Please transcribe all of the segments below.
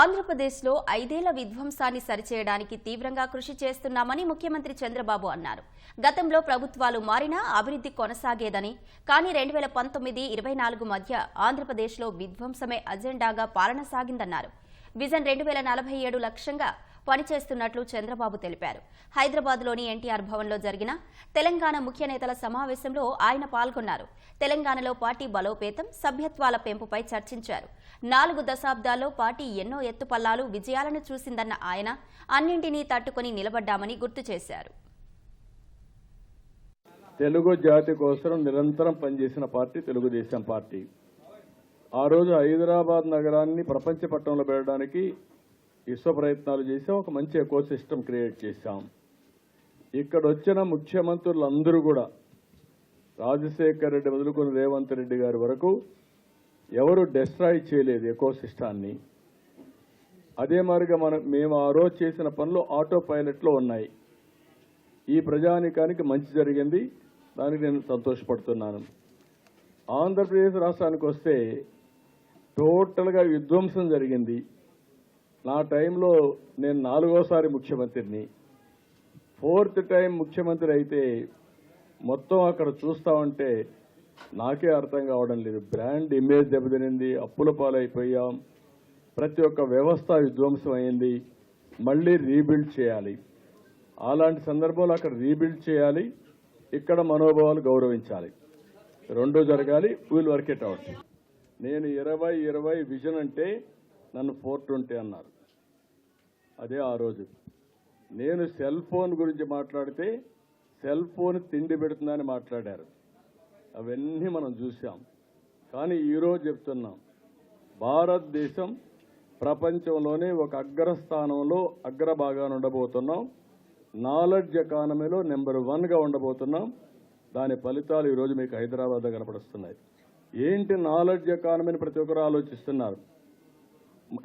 ఆంధ్రప్రదేశ్లో ఐదేళ్ళ విధ్వంసాన్ని సరిచేయడానికి తీవ్రంగా కృషి చేస్తున్నామని ముఖ్యమంత్రి చంద్రబాబు అన్నారు. గతంలో ప్రభుత్వాలు మారినా అభివృద్ధి కొనసాగేదని కానీ రెండు వేల పంతొమ్మిది ఇరవై నాలుగు మధ్య ఆంధ్రప్రదేశ్లో విధ్వంసమే అజెండాగా పాలన సాగిందన్నారు. విజన్ రెండు వేల నలభై ఏడు లక్ష్యంగా పనిచేస్తున్నట్లు చంద్రబాబు తెలిపారు. హైదరాబాద్లోని ఎన్టీఆర్ భవన్లో జరిగిన తెలంగాణ ముఖ్య నేతల సమావేశంలో ఆయన పాల్గొన్నారు. తెలంగాణలో పార్టీ బలోపేతం సభ్యత్వాల పెంపుపై చర్చించారు. నాలుగు దశాబ్దాల్లో పార్టీ ఎన్నో ఎత్తుపల్లాలు విజయాలను చూసిందన్న ఆయన అన్నింటినీ తట్టుకొని నిలబడ్డామని గుర్తు చేశారు. తెలుగు జాతి కోసం నిరంతరం పనిచేసిన పార్టీ తెలుగుదేశం పార్టీ. ఆ రోజు హైదరాబాద్ నగరాన్ని ప్రపంచ పట్టణంలో పెట్టడానికి విశ్వ ప్రయత్నాలు చేసాం ఒక మంచి ఎకో సిస్టమ్ క్రియేట్ చేశాం. ఇక్కడ వచ్చిన ముఖ్యమంత్రులందరూ కూడా రాజశేఖర్ రెడ్డి మొదలుకొని రేవంత్ రెడ్డి గారి వరకు ఎవరు డెస్ట్రాయ్ చేయలేదు ఎకో సిస్టాన్ని అదే మాదిరిగా మనం మేము ఆ రోజు చేసిన పనులు ఆటో పైలట్లో ఉన్నాయి. ఈ ప్రజానికానికి మంచి జరిగింది దానికి నేను సంతోషపడుతున్నాను. ఆంధ్రప్రదేశ్ రాష్ట్రానికి వస్తే టోటల్గా విధ్వంసం జరిగింది. నా టైంలో నేను నాలుగోసారి ముఖ్యమంత్రిని. ఫోర్త్ టైం ముఖ్యమంత్రి అయితే మొత్తం అక్కడ చూస్తా ఉంటే నాకే అర్థం కావడం లేదు. బ్రాండ్ ఇమేజ్ దెబ్బతినింది అప్పుల పాలైపోయాం. ప్రతి ఒక్క వ్యవస్థ విధ్వంసం అయింది మళ్ళీ రీబిల్డ్ చేయాలి. అలాంటి సందర్భంలో అక్కడ రీబిల్డ్ చేయాలి. ఇక్కడ మనోభావాలు గౌరవించాలి. రెండో జరగాలి వీల్ వర్క్ ఇట్ అవుట్. నేను ఇరవై ఇరవై విజన్ అంటే నన్ను ఫోర్ ట్వంటీ అన్నారు. అదే ఆ రోజు. నేను సెల్ ఫోన్ గురించి మాట్లాడితే సెల్ ఫోన్ తిండి పెడుతుందని మాట్లాడారు. అవన్నీ మనం చూసాం కానీ ఈరోజు చెప్తున్నాం. భారతదేశం ప్రపంచంలోనే ఒక అగ్రస్థానంలో అగ్రభాగాన ఉండబోతున్నాం. నాలెడ్జ్ ఎకానమీలో నెంబర్ వన్గా ఉండబోతున్నాం. దాని ఫలితాలు ఈరోజు మీకు హైదరాబాద్లో కనపడుస్తున్నాయి. ఏంటి నాలెడ్జ్ ఎకానమీని ప్రతి ఒక్కరు ఆలోచిస్తున్నారు?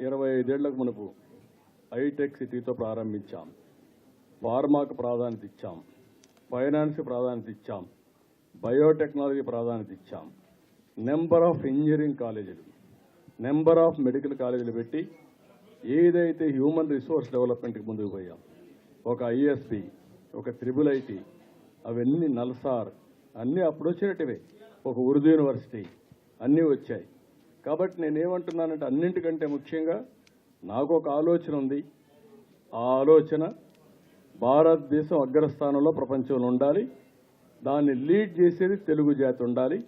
ఇరవై ఐదేళ్ళకు మనకు హైటెక్ సిటీతో ప్రారంభించాం. ఫార్మాకు ప్రాధాన్యత ఇచ్చాం. ఫైనాన్స్కి ప్రాధాన్యత ఇచ్చాం. బయోటెక్నాలజీ ప్రాధాన్యత ఇచ్చాం. నెంబర్ ఆఫ్ ఇంజనీరింగ్ కాలేజీలు నెంబర్ ఆఫ్ మెడికల్ కాలేజీలు పెట్టి ఏదైతే హ్యూమన్ రిసోర్స్ డెవలప్మెంట్కి ముందుకు పోయాం ఒక ఐఎస్పి ఒక త్రిబుల్ ఐటీ అవన్నీ నల్సార్ అన్నీ అప్పుడు వచ్చినట్టువే. ఒక ఉర్దూ యూనివర్సిటీ అన్నీ వచ్చాయి. కాబట్టి నేనేమంటున్నానంటే అన్నింటికంటే ముఖ్యంగా నాకు ఒక ఆలోచన ఉంది. ఆ ఆలోచన భారతదేశం అగ్రస్థానంలో ప్రపంచంలో ఉండాలి. దాన్ని లీడ్ చేసేది తెలుగు జాతి ఉండాలి.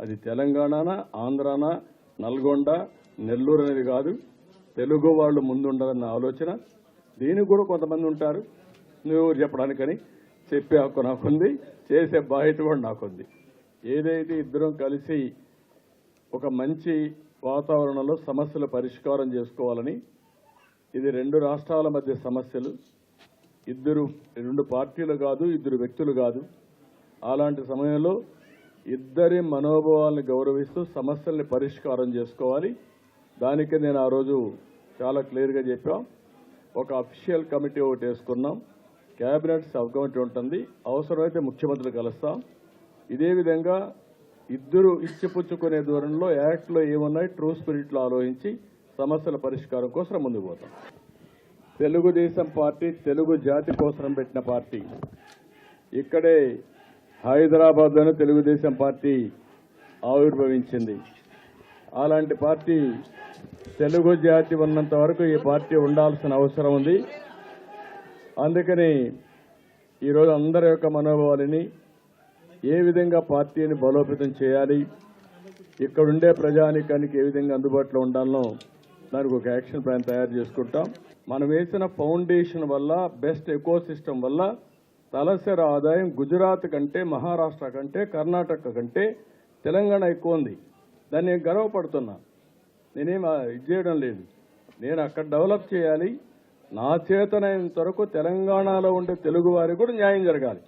అది తెలంగాణనా ఆంధ్రానా నల్గొండ నెల్లూరు అనేది కాదు. తెలుగు వాళ్ళు ముందు ఉండాలన్న ఆలోచన. దీనికి కూడా కొంతమంది ఉంటారు. నువ్వు చెప్పడానికని చెప్పే హక్కు నాకుంది. చేసే బాధ్యత కూడా నాకుంది. ఏదైతే ఇద్దరం కలిసి ఒక మంచి వాతావరణంలో సమస్యల పరిష్కారం చేసుకోవాలని ఇది రెండు రాష్ట్రాల మధ్య సమస్యలు. ఇద్దరు రెండు పార్టీలు కాదు ఇద్దరు వ్యక్తులు కాదు. అలాంటి సమయంలో ఇద్దరి మనోభావాలను గౌరవిస్తూ సమస్యల్ని పరిష్కారం చేసుకోవాలి. దానికి నేను ఆ రోజు చాలా క్లియర్గా చెప్పాం. ఒక అఫీషియల్ కమిటీ ఒకటి వేసుకున్నాం. క్యాబినెట్ సబ్ కమిటీ ఉంటుంది. అవసరమైతే ముఖ్యమంత్రులు కలుస్తాం. ఇదే విధంగా ఇద్దరు ఇచ్చిపుచ్చుకునే దూరంలో యాక్ట్లో ఏమున్నాయి? ట్రూ స్పిరిట్లో ఆలోచించి సమస్యల పరిష్కారం కోసం ముందుకు పోతాం. తెలుగుదేశం పార్టీ తెలుగు జాతి కోసం పెట్టిన పార్టీ. ఇక్కడే హైదరాబాద్లోనే తెలుగుదేశం పార్టీ ఆవిర్భవించింది. అలాంటి పార్టీ తెలుగు జాతి ఉన్నంత వరకు ఈ పార్టీ ఉండాల్సిన అవసరం ఉంది. అందుకని ఈరోజు అందరి యొక్క మనోభావాలని ఏ విధంగా పార్టీని బలోపేతం చేయాలి? ఇక్కడుండే ప్రజానికానికి ఏ విధంగా అందుబాటులో ఉండాలనో దానికి ఒక యాక్షన్ ప్లాన్ తయారు చేసుకుంటాం. మనం వేసిన ఫౌండేషన్ వల్ల బెస్ట్ ఎకో సిస్టమ్ వల్ల తలసరి ఆదాయం గుజరాత్ కంటే మహారాష్ట్ర కంటే కర్ణాటక కంటే తెలంగాణ ఎక్కువ ఉంది. దాన్ని నేను గర్వపడుతున్నా. నేనేం ఇది చేయడం లేదు. నేను అక్కడ డెవలప్ చేయాలి. నా చేతనైనంత వరకు తెలంగాణలో ఉండే తెలుగు వారికి కూడా న్యాయం జరగాలి.